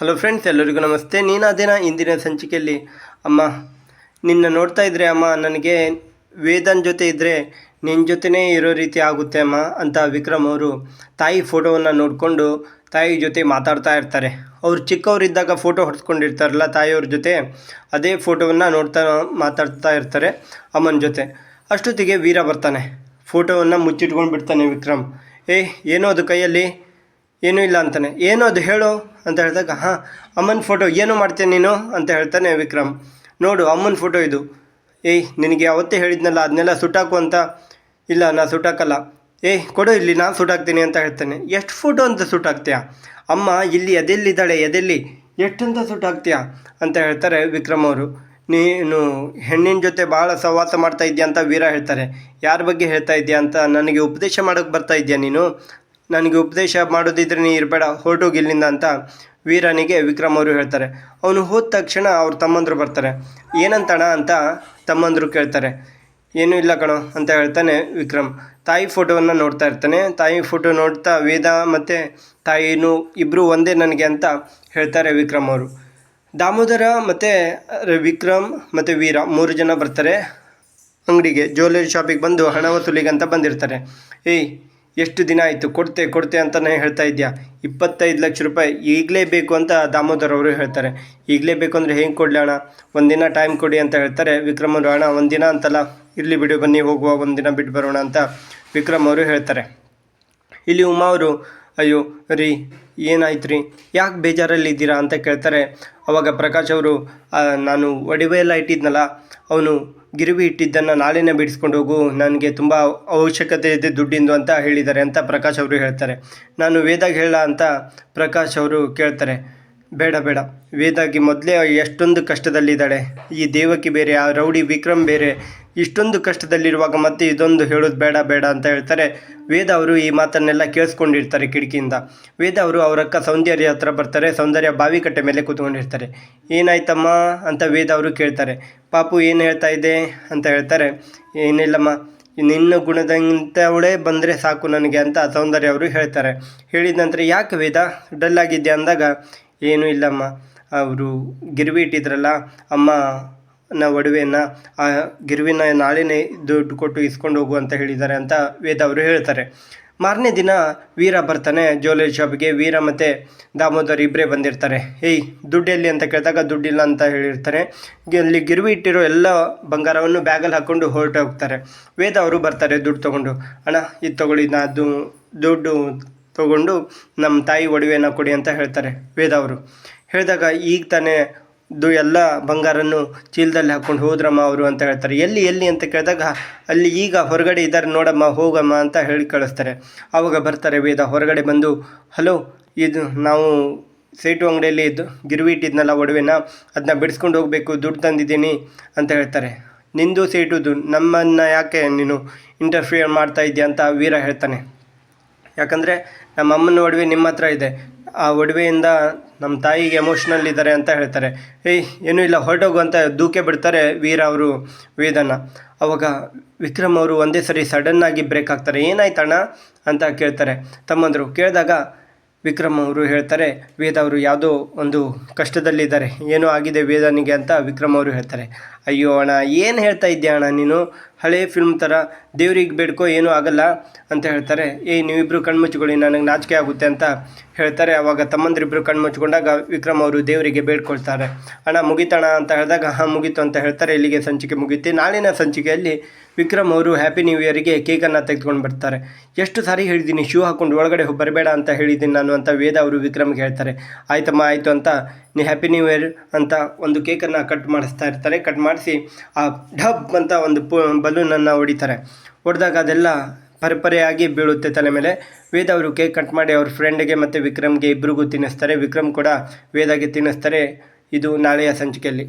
Hello friends ಎಲ್ಲರಿಗೂ ನಮಸ್ತೆ. ನೀನು ಅದೇನ ಇಂದಿನ ಸಂಚಿಕೆಯಲ್ಲಿ, ಅಮ್ಮ, ನಿನ್ನ ನೋಡ್ತಾ ಇದ್ರೆ, ಅಮ್ಮ, ನನಗೆ ವೇದನ್ ಜೊತೆ ಇದ್ದರೆ ನಿನ್ನ ಜೊತೆನೇ ಇರೋ ರೀತಿ ಆಗುತ್ತೆ, ಅಮ್ಮ, ಅಂತ ವಿಕ್ರಮ್ ಅವರು ತಾಯಿ ಫೋಟೋವನ್ನು ನೋಡಿಕೊಂಡು ತಾಯಿ ಜೊತೆ ಮಾತಾಡ್ತಾ ಇರ್ತಾರೆ. ಅವ್ರು ಚಿಕ್ಕವರಿದ್ದಾಗ ಫೋಟೋ ಹೊಡ್ಸ್ಕೊಂಡಿರ್ತಾರಲ್ಲ, ತಾಯಿಯವ್ರ ಜೊತೆ ಅದೇ ಫೋಟೋವನ್ನು ನೋಡ್ತಾ ಮಾತಾಡ್ತಾ ಇರ್ತಾರೆ ಅಮ್ಮನ ಜೊತೆ. ಅಷ್ಟೊತ್ತಿಗೆ ವೀರ ಬರ್ತಾನೆ. ಫೋಟೋವನ್ನು ಮುಚ್ಚಿಟ್ಕೊಂಡು ಬಿಡ್ತಾನೆ ವಿಕ್ರಮ್. ಏ, ಏನೋ ಅದು ಕೈಯಲ್ಲಿ? ಏನೂ ಇಲ್ಲ ಅಂತಾನೆ. ಏನು ಅದು ಹೇಳು ಅಂತ ಹೇಳಿದಾಗ, ಹಾಂ, ಅಮ್ಮನ ಫೋಟೋ ಏನು ಮಾಡ್ತೀಯ ನೀನು? ಅಂತ ಹೇಳ್ತಾನೆ ವಿಕ್ರಮ್. ನೋಡು, ಅಮ್ಮನ ಫೋಟೋ ಇದು. ಏಯ್, ನಿನಗೆ ಅವತ್ತೇ ಹೇಳಿದ್ನಲ್ಲ, ಅದನ್ನೆಲ್ಲ ಸುಟ್ಟಾಕು ಅಂತ? ಇಲ್ಲ, ನಾ ಸುಟ್ಟಾಕಲ್ಲ. ಏಯ್ ಕೊಡು ಇಲ್ಲಿ, ನಾನು ಸುಟ್ಟಾಕ್ತೀನಿ ಅಂತ ಹೇಳ್ತಾನೆ. ಎಷ್ಟು ಫೋಟೋ ಅಂತ ಸುಟ್ಟಾಕ್ತೀಯಾ? ಅಮ್ಮ, ಇಲ್ಲಿ ಎದೆಲ್ಲಿದ್ದಾಳೆ, ಎದೆಲ್ಲಿ? ಎಷ್ಟಂತ ಸುಟ್ಟಾಕ್ತೀಯಾ? ಅಂತ ಹೇಳ್ತಾರೆ ವಿಕ್ರಮ್ ಅವರು. ನೀನು ಹೆಣ್ಣಿನ ಜೊತೆ ಭಾಳ ಸಹವಾಸ ಮಾಡ್ತಾ ಇದೆಯಾ ಅಂತ ವೀರ ಹೇಳ್ತಾರೆ. ಯಾರ ಬಗ್ಗೆ ಹೇಳ್ತಾ ಇದೆಯಾ ಅಂತ ನನಗೆ ಉಪದೇಶ ಮಾಡೋಕ್ಕೆ ಬರ್ತಾ ಇದೆಯಾ ನೀನು? ನನಗೆ ಉಪದೇಶ ಮಾಡೋದಿದ್ರೆ ನೀ ಇರಬೇಡ, ಹೊರಟೋಗಿ ಇಲ್ಲಿಂದ ಅಂತ ವೀರನಿಗೆ ವಿಕ್ರಮ್ ಅವರು ಹೇಳ್ತಾರೆ. ಅವನು ಹೋದ ತಕ್ಷಣ ಅವ್ರ ತಮ್ಮಂದರು ಬರ್ತಾರೆ. ಏನಂತಣ ಅಂತ ತಮ್ಮಂದರು ಕೇಳ್ತಾರೆ. ಏನೂ ಇಲ್ಲ ಕಣೋ ಅಂತ ಹೇಳ್ತಾನೆ ವಿಕ್ರಮ್. ತಾಯಿ ಫೋಟೋವನ್ನು ನೋಡ್ತಾ ಇರ್ತಾನೆ. ತಾಯಿ ಫೋಟೋ ನೋಡ್ತಾ ವೇದ ಮತ್ತು ತಾಯಿನೂ ಇಬ್ಬರು ಒಂದೇ ನನಗೆ ಅಂತ ಹೇಳ್ತಾರೆ ವಿಕ್ರಮ್ ಅವರು. ದಾಮೋದರ ಮತ್ತು ವಿಕ್ರಮ್ ಮತ್ತು ವೀರ ಮೂರು ಜನ ಬರ್ತಾರೆ. ಅಂಗಡಿಗೆ, ಜ್ಯುವೆಲ್ಲರಿ ಶಾಪಿಗೆ ಬಂದು ಹಣ ಅಂತ ಬಂದಿರ್ತಾರೆ. ಏಯ್ ಎಷ್ಟು ದಿನ ಆಯಿತು? ಕೊಡ್ತೆ ಕೊಡ್ತೆ ಅಂತಲೇ ಹೇಳ್ತಾ ಇದೆಯಾ? ಇಪ್ಪತ್ತೈದು ಲಕ್ಷ ರೂಪಾಯಿ. ಈಗಲೇ ಬೇಕು ಅಂತ ದಾಮೋದರ್ ಅವರು ಹೇಳ್ತಾರೆ. ಈಗಲೇ ಬೇಕು ಅಂದರೆ ಹೆಂಗೆ ಕೊಡಲಿ ಅಣ್ಣ? ಒಂದಿನ ಟೈಮ್ ಕೊಡಿ ಅಂತ ಹೇಳ್ತಾರೆ. ವಿಕ್ರಮ್ ಅವರು, ಅಣ್ಣ ಒಂದಿನ ಅಂತಲ್ಲ. ಇರಲಿ ಬಿಡಿ, ಬನ್ನಿ, ಹೋಗುವ ಒಂದಿನ ಬಿಟ್ಟು ಬರೋಣ ಅಂತ ವಿಕ್ರಮ್ ಅವರು ಹೇಳ್ತಾರೆ. ಇಲ್ಲಿ ಉಮಾ ಅವರು, ಅಯ್ಯೋ, ರೀ ಏನಾಯ್ತು ರೀ ಯಾಕೆ ಬೇಜಾರಲ್ಲಿ ಇದ್ದೀರಾ ಅಂತ ಕೇಳ್ತಾರೆ. ಅವಾಗ ಪ್ರಕಾಶ್ ಅವರು ನಾನು ಒಡವೆ ಎಲ್ಲ ಇಟ್ಟಿದ್ನಲ್ಲ, ಅವನು ಗಿರಿವಿ ಇಟ್ಟಿದ್ದನ್ನು ನಾಳೆನೇ ಬಿಡಿಸ್ಕೊಂಡು ಹೋಗು, ನನಗೆ ತುಂಬ ಅವಶ್ಯಕತೆ ಇದೆ ದುಡ್ಡಿಂದು ಅಂತ ಹೇಳಿದ್ದಾರೆ ಅಂತ ಪ್ರಕಾಶ್ ಅವರು ಹೇಳ್ತಾರೆ. ನಾನು ವೇದಾಗ ಹೇಳ ಅಂತ ಪ್ರಕಾಶ್ ಅವರು ಕೇಳ್ತಾರೆ. ಬೇಡ ಬೇಡ. ವೇದಾಗಿ ಮೊದಲೇ ಎಷ್ಟೊಂದು ಕಷ್ಟದಲ್ಲಿದ್ದಾಳೆ. ಈ ದೇವಕಿ ಬೇರೆ, ಆ ರೌಡಿ ವಿಕ್ರಮ್ ಬೇರೆ ಇಷ್ಟೊಂದು ಕಷ್ಟದಲ್ಲಿರುವಾಗ ಮತ್ತೆ ಇದೊಂದು ಹೇಳೋದು ಬೇಡ ಬೇಡ ಅಂತ ಹೇಳ್ತಾರೆ. ವೇದ ಅವರು ಈ ಮಾತನ್ನೆಲ್ಲ ಕೇಳಿಸ್ಕೊಂಡಿರ್ತಾರೆ ಕಿಟಕಿಯಿಂದ. ವೇದ ಅವರು ಅವರಕ್ಕ ಸೌಂದರ್ಯ ಹತ್ರ ಬರ್ತಾರೆ, ಸೌಂದರ್ಯ ಬಾವಿ ಕಟ್ಟೆ ಮೇಲೆ ಕೂತ್ಕೊಂಡಿರ್ತಾರೆ. ಏನಾಯ್ತಮ್ಮ ಅಂತ ವೇದ ಅವರು ಕೇಳ್ತಾರೆ. ಪಾಪು ಏನು ಹೇಳ್ತಾ ಇದೆ ಅಂತ ಹೇಳ್ತಾರೆ. ಏನಿಲ್ಲಮ್ಮ, ನಿನ್ನ ಗುಣದಂಥವಳೇ ಬಂದರೆ ಸಾಕು ನನಗೆ ಅಂತ ಸೌಂದರ್ಯ ಅವರು ಹೇಳ್ತಾರೆ. ಹೇಳಿದ ನಂತರ, ಯಾಕೆ ವೇದ ಡಲ್ ಆಗಿದ್ದೆ ಅಂದಾಗ, ಏನೂ ಇಲ್ಲಮ್ಮ, ಅವರು ಗಿರ್ವಿ ಇಟ್ಟಿದ್ರಲ್ಲ, ಅಮ್ಮ ನ ಒಡವೆಯನ್ನು, ಆ ಗಿರುವಿನ ನಾಳಿನೇ ದುಡ್ಡು ಕೊಟ್ಟು ಇಸ್ಕೊಂಡು ಹೋಗು ಅಂತ ಹೇಳಿದ್ದಾರೆ ಅಂತ ವೇದ ಅವರು ಹೇಳ್ತಾರೆ. ಮಾರನೇ ದಿನ ವೀರ ಬರ್ತಾನೆ ಜ್ಯುವೆಲ್ಲರಿ ಶಾಪಿಗೆ. ವೀರ ಮತ್ತು ದಾಮೋದರ್ ಇಬ್ಬರೇ ಬಂದಿರ್ತಾರೆ. ಏಯ್, ದುಡ್ಡು ಎಲ್ಲಿ ಅಂತ ಕೇಳಿದಾಗ ದುಡ್ಡಿಲ್ಲ ಅಂತ ಹೇಳಿರ್ತಾರೆ. ಅಲ್ಲಿ ಗಿರ್ವಿ ಇಟ್ಟಿರೋ ಎಲ್ಲ ಬಂಗಾರವನ್ನು ಬ್ಯಾಗಲ್ಲಿ ಹಾಕ್ಕೊಂಡು ಹೊರಟು ಹೋಗ್ತಾರೆ. ವೇದ ಅವರು ಬರ್ತಾರೆ ದುಡ್ಡು ತೊಗೊಂಡು. ಅಣ್ಣ, ಇದು ತೊಗೊಳ್ಳಿ, ನಾ ದುಡ್ಡು ತೊಗೊಂಡು ನಮ್ಮ ತಾಯಿ ಒಡವೆನ ಕೊಡಿ ಅಂತ ಹೇಳ್ತಾರೆ ವೇದ ಅವರು. ಹೇಳಿದಾಗ ಈಗ ತಾನೇ ಇದು ಎಲ್ಲ ಬಂಗಾರನ್ನು ಚೀಲದಲ್ಲಿ ಹಾಕ್ಕೊಂಡು ಹೋದ್ರಮ್ಮ ಅವರು ಅಂತ ಹೇಳ್ತಾರೆ. ಎಲ್ಲಿ ಎಲ್ಲಿ ಅಂತ ಕೇಳಿದಾಗ ಅಲ್ಲಿ ಈಗ ಹೊರಗಡೆ ಇದ್ದಾರೆ ನೋಡಮ್ಮ, ಹೋಗಮ್ಮ ಅಂತ ಹೇಳಿ ಕಳಿಸ್ತಾರೆ. ಆವಾಗ ಬರ್ತಾರೆ ವೇದ, ಹೊರಗಡೆ ಬಂದು, ಹಲೋ, ಇದು ನಾವು ಸೇಟು ಅಂಗಡಿಯಲ್ಲಿ ಇದ್ದು ಗಿರ್ವಿ ಇಟ್ಟಿದ್ನಲ್ಲ ಒಡವೆನ ಅದನ್ನ ಬಿಡಿಸ್ಕೊಂಡು ಹೋಗಬೇಕು, ದುಡ್ಡು ತಂದಿದ್ದೀನಿ ಅಂತ ಹೇಳ್ತಾರೆ. ನಿಂದು ಸೇಟುದು, ನಮ್ಮನ್ನು ಯಾಕೆ ನೀನು ಇಂಟರ್ಫಿಯರ್ ಮಾಡ್ತಾ ಇದೆಯಾ? ಅಂತ ವೀರ ಹೇಳ್ತಾನೆ. ಯಾಕಂದರೆ ನಮ್ಮ ಅಮ್ಮನ ಒಡವೆ ನಿಮ್ಮ ಹತ್ರ ಇದೆ. ಆ ಒಡವೆಯಿಂದ ನಮ್ಮ ತಾಯಿಗೆ ಎಮೋಷ್ನಲ್ ಇದ್ದಾರೆ ಅಂತ ಹೇಳ್ತಾರೆ. ಏಯ್, ಏನೂ ಇಲ್ಲ, ಹೊರಟೋಗು ಅಂತ ದೂಕೆ ಬಿಡ್ತಾರೆ ವೀರ ಅವರು, ವೇದನ. ಅವಾಗ ವಿಕ್ರಮ್ ಅವರು ಒಂದೇ ಸರಿ ಸಡನ್ನಾಗಿ ಬ್ರೇಕ್ ಆಗ್ತಾರೆ. ಏನಾಯ್ತಣ್ಣ ಅಂತ ಕೇಳ್ತಾರೆ. ತಮ್ಮಂದರು ಕೇಳಿದಾಗ ವಿಕ್ರಮ್ ಅವರು ಹೇಳ್ತಾರೆ, ವೇದ ಅವರು ಯಾವುದೋ ಒಂದು ಕಷ್ಟದಲ್ಲಿದ್ದಾರೆ. ಏನೋ ಆಗಿದೆ ವೇದನಿಗೆ ಅಂತ ವಿಕ್ರಮ್ ಅವರು ಹೇಳ್ತಾರೆ. ಅಯ್ಯೋ ಅಣ್ಣ, ಏನು ಹೇಳ್ತಾ ಇದ್ದೀಯ ಅಣ್ಣ ನೀನು? ಹಳೆ ಫಿಲ್ಮ್ ಥರ ದೇವ್ರಿಗೆ ಬೇಡ್ಕೋ ಏನೂ ಆಗಲ್ಲ ಅಂತ ಹೇಳ್ತಾರೆ. ಏಯ್ ನೀವಿಬ್ಬರು ಕಣ್ಮುಚ್ಕೊಳ್ಳಿ ನನಗೆ ನಾಚಿಕೆ ಆಗುತ್ತೆ ಅಂತ ಹೇಳ್ತಾರೆ. ಅವಾಗ ತಮ್ಮಂದಿರಿಬ್ಬರು ಕಣ್ಮುಚ್ಕೊಂಡಾಗ ವಿಕ್ರಮ್ ಅವರು ದೇವರಿಗೆ ಬೇಡ್ಕೊಳ್ತಾರೆ. ಅಣ್ಣ ಮುಗಿತಣ ಅಂತ ಹೇಳಿದಾಗ, ಹಾಂ, ಮುಗೀತು ಅಂತ ಹೇಳ್ತಾರೆ. ಇಲ್ಲಿಗೆ ಸಂಚಿಕೆ ಮುಗೀತು. ನಾಳಿನ ಸಂಚಿಕೆಯಲ್ಲಿ ವಿಕ್ರಮ್ ಅವರು ಹ್ಯಾಪಿ ನ್ಯೂ ಇಯರ್ಗೆ ಕೇಕನ್ನು ತೆಗೆದುಕೊಂಡು ಬರ್ತಾರೆ. ಎಷ್ಟು ಸಾರಿ ಹೇಳಿದ್ದೀನಿ ಶೂ ಹಾಕ್ಕೊಂಡು ಒಳಗಡೆ ಬರಬೇಡ ಅಂತ ಹೇಳಿದ್ದೀನಿ ನಾನು ಅಂತ ವೇದ ಅವರು ವಿಕ್ರಮ್ಗೆ ಹೇಳ್ತಾರೆ. ಆಯ್ತಮ್ಮ, ಆಯಿತು ಅಂತ ನೀ ಹ್ಯಾಪಿ ನ್ಯೂ ಇಯರ್ ಅಂತ ಒಂದು ಕೇಕನ್ನು ಕಟ್ ಮಾಡಿಸ್ತಾ ಇರ್ತಾರೆ. ಕಟ್ ಮಾಡಿಸಿ ಆ ಡಬ್ ಅಂತ ಒಂದು ಬಲೂನನ್ನು ಹೊಡಿತಾರೆ. ಹೊಡೆದಾಗ ಅದೆಲ್ಲ ಪರಿಪರೆಯಾಗಿ ಬೀಳುತ್ತೆ ತಲೆ ಮೇಲೆ. ವೇದ ಅವರು ಕೇಕ್ ಕಟ್ ಮಾಡಿ ಅವ್ರ ಫ್ರೆಂಡ್ಗೆ ಮತ್ತು ವಿಕ್ರಮ್ಗೆ ಇಬ್ಬರಿಗೂ ತಿನ್ನಿಸ್ತಾರೆ. ವಿಕ್ರಮ್ ಕೂಡ ವೇದಾಗೆ ತಿನ್ನಿಸ್ತಾರೆ. ಇದು ನಾಳೆಯ ಸಂಚಿಕೆಯಲ್ಲಿ.